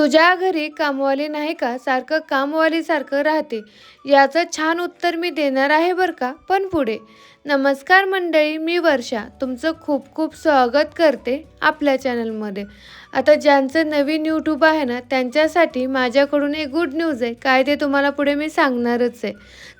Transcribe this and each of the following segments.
तुझ्या घरी कामवाली नाही का? सारखं कामवालीसारखं राहते. याचं छान उत्तर मी देणार आहे बरं का? पण पुढे. नमस्कार मंडळी मी वर्षा. तुमचं खूप खूप स्वागत करते आपल्या चॅनलमध्ये आता ज्यांचं नवीन यूट्यूब आहे ना त्यांच्यासाठी माझ्याकडून एक गुड न्यूज आहे. काय ते तुम्हाला पुढे मी सांगणारच आहे.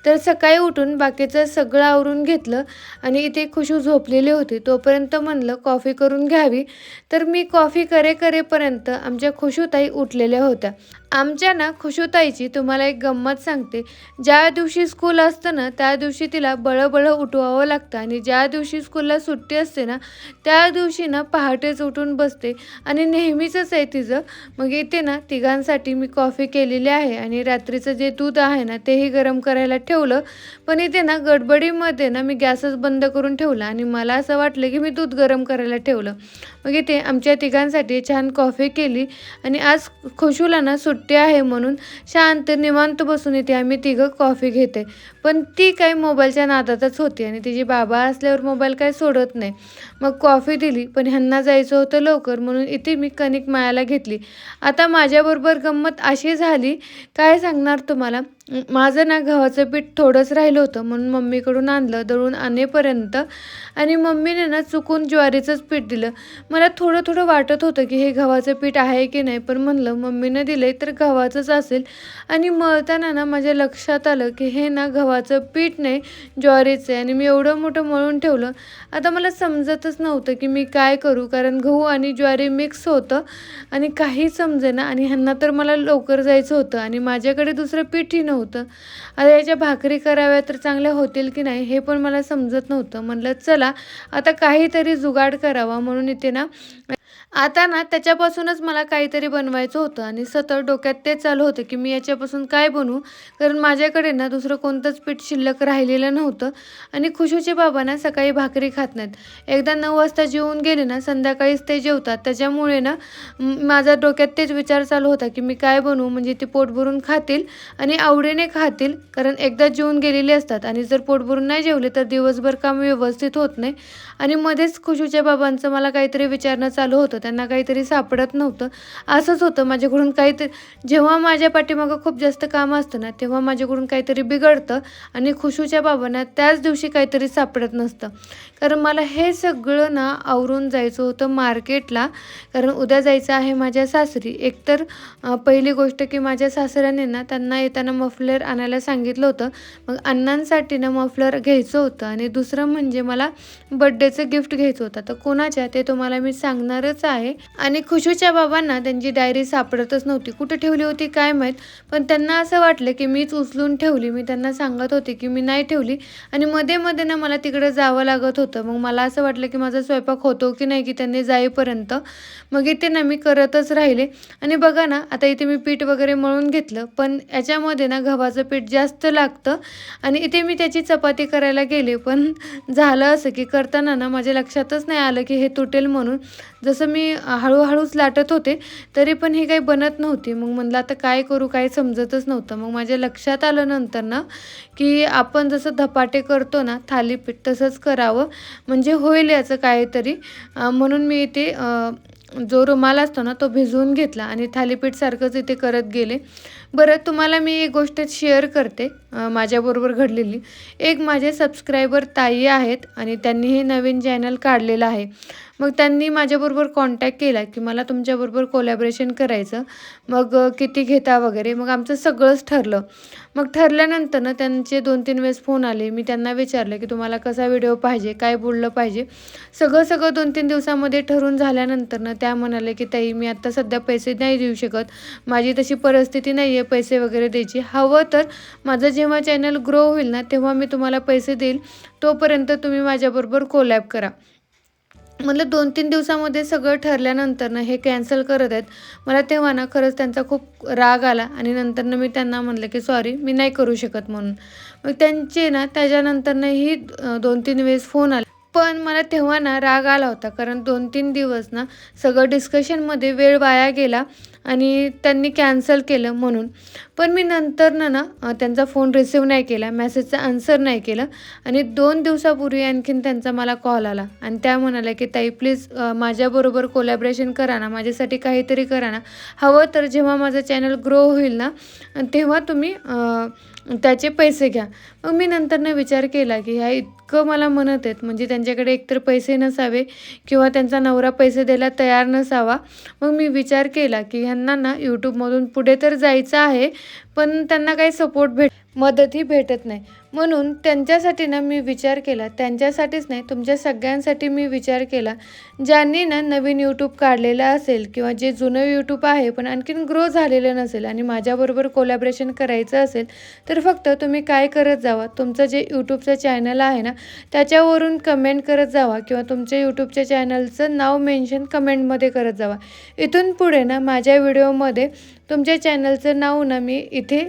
तर सकाळी उठून बाकीचं सगळं आवरून घेतलं आणि इथे खुशू झोपलेली होती. तोपर्यंत म्हणलं कॉफी करून घ्यावी. तर मी कॉफी करे करेपर्यंत आमच्या खुशूताई उठलेल्या होत्या. आमच्या ना खुशूताईची तुम्हाला एक गंमत सांगते. ज्या दिवशी स्कूल असतं ना त्या दिवशी तिला बळबळ उठवावं लागतं आणि ज्या दिवशी स्कूलला सुट्टी असते ना त्या दिवशी ना पहाटेच उठून बसते आणि नेहमीचंच आहे तिचं. मग इथे ना तिघांसाठी मी कॉफी केलेली आहे आणि रात्रीचं जे दूध आहे ना तेही गरम करायला ठेवलं. पण इथे ना गडबडीमध्ये ना मी गॅसच बंद करून ठेवला आणि मला असं वाटलं की मी दूध गरम करायला ठेवलं. मग इथे आमच्या तिघांसाठी छान कॉफी केली आणि आज खुशूला ना सुट्टी आहे म्हणून शांत निवांत बसून इथे आम्ही तिघं कॉफी घेते. पण ती काही मोबाईलच्या नादातच होती आणि तिची बाबा असल्यावर मोबाईल काही सोडत नाही. मग कॉफी दिली पण ह्यांना जायचं होतं लवकर म्हणून इथे मी कणिक मायाला घेतली. आता माझ्याबरोबर गंमत अशी झाली काय सांगणार तुम्हाला? माझं ना गव्हाचं पीठ थोडंच राहिलं होतं म्हणून मम्मीकडून आणलं दळून आणेपर्यंत. आणि मम्मीने ना चुकून ज्वारीचंच पीठ दिलं. मला थोडं थोडं वाटत होतं की हे गव्हाचं पीठ आहे की नाही पण म्हणलं मम्मीनं दिलं तर गव्हाचंच असेल. आणि मळताना ना माझ्या लक्षात आलं की हे ना गव्हाचं पीठ नाही ज्वारीचं आहे. आणि मी एवढं मोठं मळून ठेवलं. आता मला समजतच नव्हतं की मी काय करू कारण गहू आणि ज्वारी मिक्स होतं होतं. आणि काही समजेना आणि ह्यांना तर मला लवकर जायचं होतं. आणि माझ्याकडे दुसरं पीठही नव्हतं. आता याच्या भाकरी कराव्या तर चांगल्या होतील की नाही हे पण मला समजत नव्हतं. म्हणलं चला आता काहीतरी जुगाड करावा. म्हणून इथे ना आता ना त्याच्यापासूनच मला काहीतरी बनवायचं होतं आणि सतत डोक्यात ते चालू होतं की मी याच्यापासून काय बनवू? कारण माझ्याकडे ना दुसरं कोणतंच पीठ शिल्लक राहिलेलं नव्हतं आणि खुशूचे बाबा ना सकाळी भाकरी खात नाहीत. एकदा नऊ वाजता जेवून गेले ना संध्याकाळीच ते जेवतात. त्याच्यामुळे ना माझा डोक्यात तेच विचार चालू होता की मी काय बनवू? म्हणजे ते पोट भरून खातील आणि आवडीने खातील कारण एकदा जेवून गेलेले असतात आणि जर पोट भरून नाही जेवले तर दिवसभर काम व्यवस्थित होत नाही. आणि मध्येच खुशूच्या बाबांचं मला काहीतरी विचारणं चालू होतं. त्यांना काहीतरी सापडत नव्हतं. असंच होतं. माझ्याकडून काहीतरी जेव्हा माझ्या पाठीमागं खूप जास्त काम असतं ना तेव्हा माझ्याकडून काहीतरी बिघडतं आणि खुशूच्या बाबांना त्याच दिवशी काहीतरी सापडत नसतं. कारण मला हे सगळं ना आवरून जायचं होतं मार्केटला. कारण उद्या जायचं आहे माझ्या सासरी. एकतर पहिली गोष्ट की माझ्या सासऱ्याने ना त्यांना येताना मफलर आणायला सांगितलं होतं. मग अण्णांसाठी ना मफलर घ्यायचं होतं. आणि दुसरं म्हणजे मला बड्डेचं गिफ्ट घ्यायचं होतं. तर कोणाच्या? ते तुम्हाला मी सांगणारच आहे. आणि खुशूच्या बाबांना त्यांची डायरी सापडतच नव्हती. कुठे ठेवली होती काय माहीत. पण त्यांना असं वाटलं की मीच उचलून ठेवली. मी त्यांना सांगत होते की मी नाही ठेवली. आणि मध्ये मध्ये ना मला तिकडे जावं लागत होतं. मग मला असं वाटलं की माझा स्वयंपाक होतो की नाही की त्यांनी जाईपर्यंत. मग इथे ना मी करतच राहिले. आणि बघा ना आता इथे मी पीठ वगैरे मळून घेतलं. पण याच्यामध्ये ना गव्हाचं पीठ जास्त लागतं. आणि इथे मी त्याची चपाती करायला गेले. पण झालं असं की करताना ना माझ्या लक्षातच नाही आलं की हे तुटेल म्हणून. जसं मी मी हळूहळूच लाटत होते तरी पण हे काही बनत नव्हती. मग म्हणलं आता काय करू? काय समजतच नव्हतं. मग माझ्या लक्षात आलं नंतर ना की आपण जसं धपाटे करतो ना थालीपीठ तसंच करावं. म्हणजे होईल याचं काहीतरी. म्हणून मी इथे जो रुमाल असतो ना तो भिजवून घेतला आणि थालीपीठसारखंच इथे करत गेले. बरं तुम्हाला मी एक गोष्ट शेअर करते माझ्याबरोबर घडलेली. एक माझे सबस्क्रायबर ताई आहेत आणि त्यांनी हे नवीन चॅनल काढलेलं आहे. मग त्यांनी माझ्याबरोबर कॉन्टॅक्ट केला की मला तुमच्याबरोबर कोलॅबरेशन करायचं. मग किती घेता वगैरे मग आमचं सगळंच ठरलं. मग ठरल्यानंतर ना त्यांचे दोन तीन वेळेस फोन आले. मी त्यांना विचारलं की तुम्हाला कसा व्हिडिओ पाहिजे काय बोललं पाहिजे? सगळं सगळं दोन तीन दिवसामध्ये ठरून झाल्यानंतर ना त्या म्हणाले की ताई मी आत्ता सध्या पैसे नाही देऊ शकत. माझी तशी परिस्थिती नाही आहे पैसे वगैरे द्यायची. हवं तर माझं जेव्हा चॅनल ग्रो होईल ना तेव्हा मी तुम्हाला पैसे देईल. तोपर्यंत तुम्ही माझ्याबरोबर कोलॅब करा. म्हटलं दोन तीन दिवसामध्ये सगळं ठरल्यानंतर ना हे कॅन्सल करत आहेत. मला तेव्हा ना खरंच त्यांचा खूप राग आला आणि नंतर ना मी त्यांना म्हटलं की सॉरी मी नाही करू शकत म्हणून. मग त्यांचे ना त्याच्यानंतरनंही दोन तीन वेळेस फोन आले. पण मला तेव्हा ना राग आला होता कारण दोन तीन दिवस ना सगळं डिस्कशनमध्ये वेळ वाया गेला. आणि त्यांनी कॅन्सल केलं म्हणून. पण मी नंतर ना ना त्यांचा फोन रिसीव नाही केला मेसेजचा आन्सर नाही केलं आणि दोन दिवसापूर्वी आणखीन त्यांचा मला कॉल आला आणि त्या म्हणाल्या की ताई प्लीज माझ्याबरोबर कोलॅबरेशन करा ना माझ्यासाठी काहीतरी करा ना. हवं तर जेव्हा माझं चॅनल ग्रो होईल ना तेव्हा तुम्ही त्याचे पैसे घ्या. मग मी नंतरनं विचार केला की ह्या इतकं मला म्हणत आहेत म्हणजे त्यांच्याकडे एकतर पैसे नसावे किंवा त्यांचा नवरा पैसे द्यायला तयार नसावा. मग मी विचार केला की ह्यांना ना यूट्यूबमधून पुढे तर जायचं आहे पण त्यांना काही सपोर्ट भेट मदतही भेटत नाही. म्हणून त्यांच्यासाठी ना मी विचार केला. त्यांच्यासाठीच नाही तुमच्या सगळ्यांसाठी मी विचार केला. ज्यांनी ना नवीन यूट्यूब काढलेलं असेल किंवा जे जुनं यूट्यूब आहे पण आणखीन ग्रो झालेलं नसेल आणि माझ्याबरोबर कोलॅबरेशन करायचं असेल तर फक्त तुम्ही काय करत जावा? तुमचं जे यूट्यूबचं चॅनल आहे ना त्याच्यावरून कमेंट करत जावा किंवा तुमच्या यूट्यूबच्या चॅनलचं नाव मेन्शन कमेंटमध्ये करत जावा. इथून पुढे ना माझ्या व्हिडिओमध्ये तुमच्या चॅनलचं नाव ना मी इथे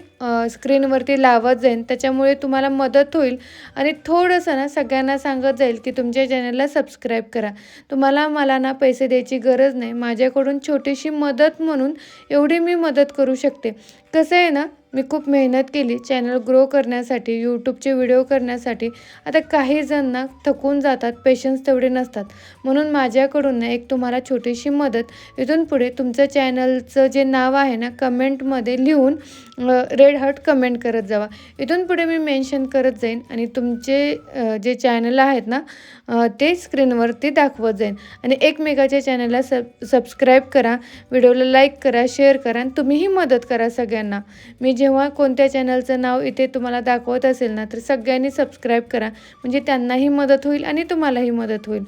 स्क्रीनवरती लावत जाईन. त्याच्यामुळे तुम्हाला मदत होईल आणि थोडंसं ना सगळ्यांना सांगत जाईल की तुमच्या चॅनलला सबस्क्राईब करा. तुम्हाला मला ना पैसे द्यायची गरज नाही. माझ्याकडून छोटीशी मदत म्हणून एवढी मी मदत करू शकते. कसं आहे ना मी खूप मेहनत केली चॅनल ग्रो करण्यासाठी यूट्यूबचे व्हिडिओ करण्यासाठी. आता काही जण ना थकून जातात पेशन्स तेवढे नसतात. म्हणून माझ्याकडून ना एक तुम्हाला छोटीशी मदत. इथून पुढे तुमचं चॅनलचं जे नाव आहे ना कमेंटमध्ये लिहून रेड हार्ट कमेंट करत जावा. इथून पुढे मी मेन्शन करत जाईन आणि तुमचे जे चॅनल आहेत ना ते स्क्रीनवरती दाखवत जाईन. आणि एकमेकाच्या चॅनलला सब सबस्क्राईब करा व्हिडिओला लाईक करा शेअर करा आणि तुम्हीही मदत करा सगळ्यांना. मी जेव्हा कोणत्या चॅनलचं नाव इथे तुम्हाला दाखवत असेल ना तर सगळ्यांनी सबस्क्राईब करा. म्हणजे त्यांनाही मदत होईल आणि तुम्हालाही मदत होईल.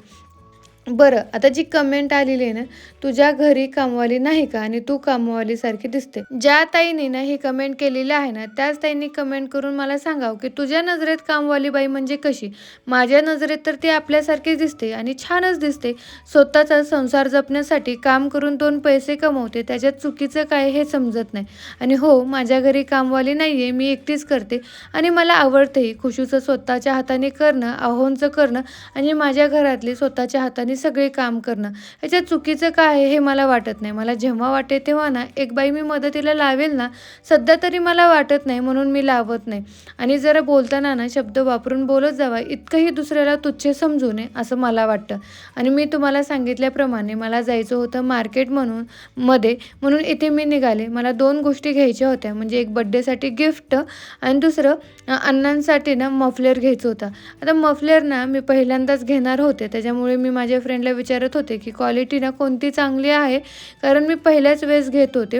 बरं आता जी कमेंट आलेली आहे ना तुझ्या घरी कामवाली नाही का? आणि तू कामवालीसारखी दिसते. ज्या ताईने ना ही कमेंट केलेली आहे ना त्याच ताईंनी कमेंट करून मला सांगावं की तुझ्या नजरेत कामवाली बाई म्हणजे कशी? माझ्या नजरेत तर ती आपल्यासारखीच दिसते आणि छानच दिसते. स्वतःचा संसार जपण्यासाठी काम करून दोन पैसे कमवते त्याच्यात चुकीचं काय हे समजत नाही. आणि हो माझ्या घरी कामवाली नाही आहे मी एकटीच करते. आणि मला आवडतेही खुशूचं स्वतःच्या हाताने करणं आहोंचं करणं आणि माझ्या घरातली स्वतःच्या हाताने सगळे काम करणं. ह्याच्यात चुकीचं काय आहे हे मला वाटत नाही. मला जेव्हा वाटे तेव्हा ना एक बाई मी मदतीला लावेल ना सध्या तरी मला वाटत नाही म्हणून मी लावत नाही. आणि जरा बोलताना ना शब्द वापरून बोलत जावा इतकंही दुसऱ्याला तुच्छ समजू नये असं मला वाटतं. आणि मी तुम्हाला सांगितल्याप्रमाणे मला जायचं होतं मार्केट म्हणून मध्ये. म्हणून इथे मी निघाले. मला दोन गोष्टी घ्यायच्या होत्या. म्हणजे एक बड्डेसाठी गिफ्ट आणि दुसरं अण्णांसाठी ना मफलर घ्यायचं होतं. आता मफलर ना मी पहिल्यांदाच घेणार होते. त्याच्यामुळे मी माझ्या फ्रेंडला विचारत होते की क्वालिटी ना कोणती चांगली आहे? कारण मी पहिल्याच वेळेस घेत होते.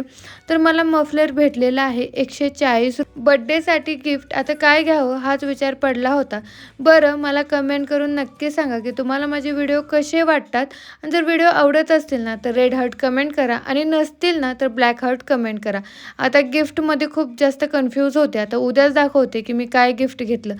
तर मला मफलर भेटलेला आहे एकशे चाळीस बड्डेसाठी गिफ्ट आता काय घ्यावं? हाच विचार पडला होता. बरं मला कमेंट करून नक्की सांगा की तुम्हाला माझे व्हिडिओ कसे वाटतात? आणि जर व्हिडिओ आवडत असतील ना तर रेड हार्ट कमेंट करा. आणि नसतील ना तर ब्लॅक हार्ट कमेंट करा. आता गिफ्टमध्ये खूप जास्त कन्फ्यूज होते. आता उद्याच दाखवते की मी काय गिफ्ट घेतलं.